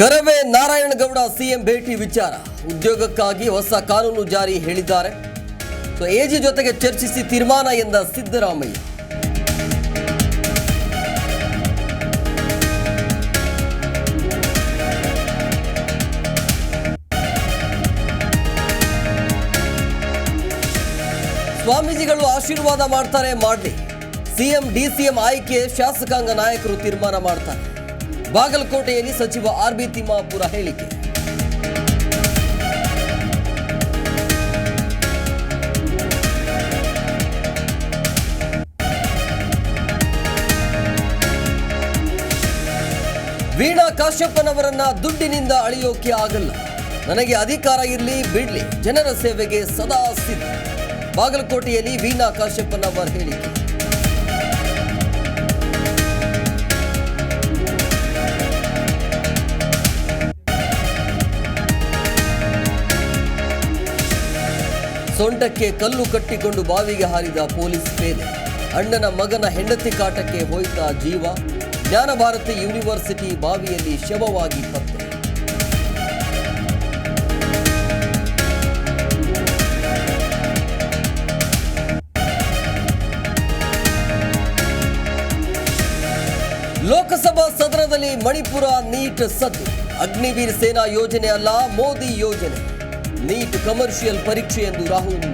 Karave Narayanagowda CM ಭೇಟಿ ವಿಚಾರ. ಉದ್ಯೋಗಕ್ಕಾಗಿ ಹೊಸ ಕಾನೂನು ಜಾರಿ ಹೇಳಿದ್ದಾರೆ. ಸೊ ಎಜಿ ಜೊತೆಗೆ ಚರ್ಚಿಸಿ ತೀರ್ಮಾನ ಎಂದ ಸಿದ್ದರಾಮಯ್ಯ. ಸ್ವಾಮೀಜಿಗಳು ಆಶೀರ್ವಾದ ಮಾಡ್ತಾರೆ, ಮಾಡಲಿ. ಸಿಎಂ, ಡಿಸಿಎಂ ಆಯ್ಕೆ, ಶಾಸಕಾಂಗ ನಾಯಕರು ತೀರ್ಮಾನ ಮಾಡ್ತಾರೆ. ಬಾಗಲಕೋಟೆಯಲ್ಲಿ ಸಚಿವ ಆರ್ ಬಿ ತಿಮ್ಮಾಪುರ ಹೇಳಿಕೆ. ವೀಣಾ ಕಾಶ್ಯಪ್ಪನವರನ್ನ ದುಡ್ಡಿನಿಂದ ಅಳಿಯೋಕೆ ಆಗಲ್ಲ. ನನಗೆ ಅಧಿಕಾರ ಇರಲಿ, ಬಿಡ್ಲಿ. ಜನರ ಸೇವೆಗೆ ಸದಾ ಸಿದ್ಧ. ಬಾಗಲಕೋಟೆಯಲ್ಲಿ ವೀಣಾ ಕಾಶ್ಯಪ್ಪನವರ್ ಹೇಳಿಕೆ. ಸೊಂಟಕ್ಕೆ ಕಲ್ಲು ಕಟ್ಟಿಕೊಂಡು ಬಾವಿಗೆ ಹಾರಿದ ಪೊಲೀಸ್ ಪೇದೆ ಅಣ್ಣನ ಮಗನ ಹೆಂಡತಿ ಕಾಟಕ್ಕೆ ಹೋಯ್ತ ಜೀವ. ಜ್ಞಾನಭಾರತಿ ಯೂನಿವರ್ಸಿಟಿ ಬಾವಿಯಲ್ಲಿ ಶವವಾಗಿ ಪತ್ತೆ. ಲೋಕಸಭಾ ಸದನದಲ್ಲಿ ಮಣಿಪುರ ನೀಟ್ ಸದ್ದು. ಅಗ್ನಿವೀರ್ ಸೇನಾ ಯೋಜನೆ ಅಲ್ಲ, ಮೋದಿ ಯೋಜನೆ. ನೀಟ್ ಕಮರ್ಷಿಯಲ್ ಪರೀಕ್ಷೆ ಎಂದು ರಾಹುಲ್.